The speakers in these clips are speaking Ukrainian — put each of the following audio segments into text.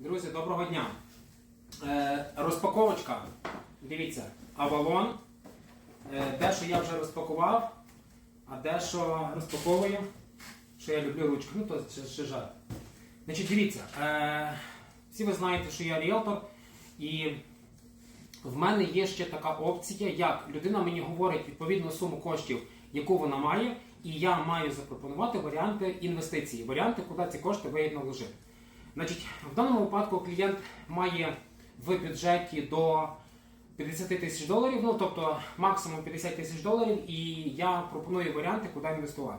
Друзі, доброго дня. Е, розпаковочка. Дивіться, Avalon. Е, дещо я вже розпакував, а дещо розпаковую. Що я люблю ручки, ну то ще жаль. Значить, дивіться, е, всі ви знаєте, що я ріелтор, і в мене є ще така опція, як людина мені говорить відповідну суму коштів, яку вона має, і я маю запропонувати варіанти інвестиції, варіанти, куди ці кошти вигідно вложити. Значить, в даному випадку клієнт має в бюджеті до 50 тисяч доларів, ну тобто максимум 50 тисяч доларів, і я пропоную варіанти, куди інвестувати.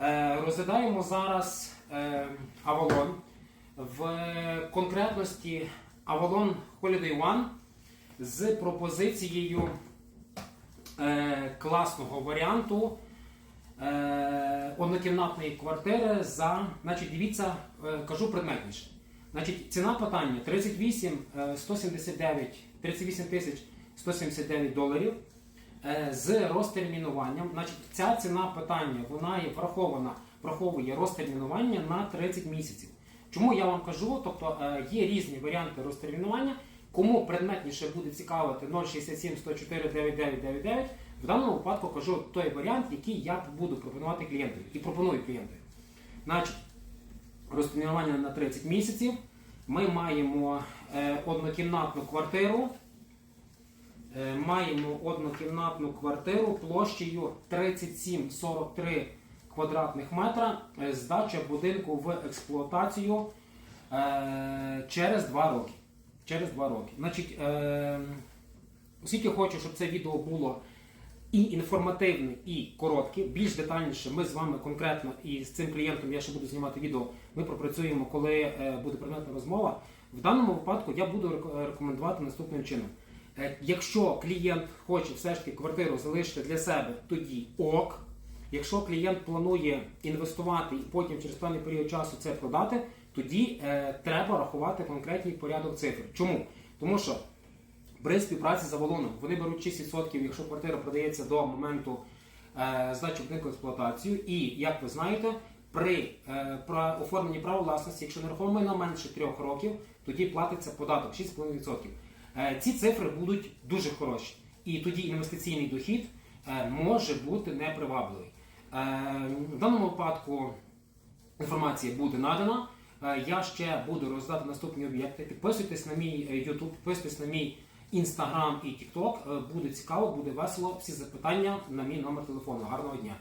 Е, розглядаємо зараз е, Avalon. В конкретності Avalon Holiday One з пропозицією е, класного варіанту е, однокімнатної квартири за, значить, дивіться, е, кажу предметніше. Значить, ціна питання 38 е, 179, 38 тисяч 179 доларів е, з розтермінуванням. Значить, ця ціна питання вона є врахована, враховує розтермінування на 30 місяців. Чому я вам кажу? Тобто е, є різні варіанти розтермінування. Кому предметніше буде цікавити 067 104 9999, в даному випадку кажу той варіант, який я буду пропонувати клієнтові і пропоную клієнтові. Значить, розтермінування на 30 місяців. Ми маємо е, однокімнатну квартиру. Е, маємо однокімнатну квартиру площею 37,43 квадратних метра. Е, Здача будинку в експлуатацію е, через 2 роки. Через 2 роки. Значить, е, оскільки хочу, щоб це відео було і інформативне, і коротке, більш детальніше ми з вами конкретно і з цим клієнтом я ще буду знімати відео. Ми пропрацюємо, коли е, буде предметна розмова. В даному випадку я буду рекомендувати наступним чином. Е, Якщо клієнт хоче все ж таки квартиру залишити для себе, тоді ок. Якщо клієнт планує інвестувати і потім через певний період часу це продати, тоді е, треба рахувати конкретний порядок цифр. Чому? Тому що при співпраці з Авалоном вони беруть 6%, якщо квартира продається до моменту е, здачі будинку в експлуатацію. І як ви знаєте, при е, про оформленні права власності, якщо нерухоме майно менше 3 років, тоді платиться податок 6,5%. Е, ці цифри будуть дуже хороші. І тоді інвестиційний дохід е, може бути непривабливий. Е, в даному випадку інформація буде надана. Е, Я ще буду роздати наступні об'єкти. Підписуйтесь на мій е, YouTube, підписуйтесь на мій Instagram і TikTok. Е, Буде цікаво, буде весело. Всі запитання на мій номер телефону. Гарного дня!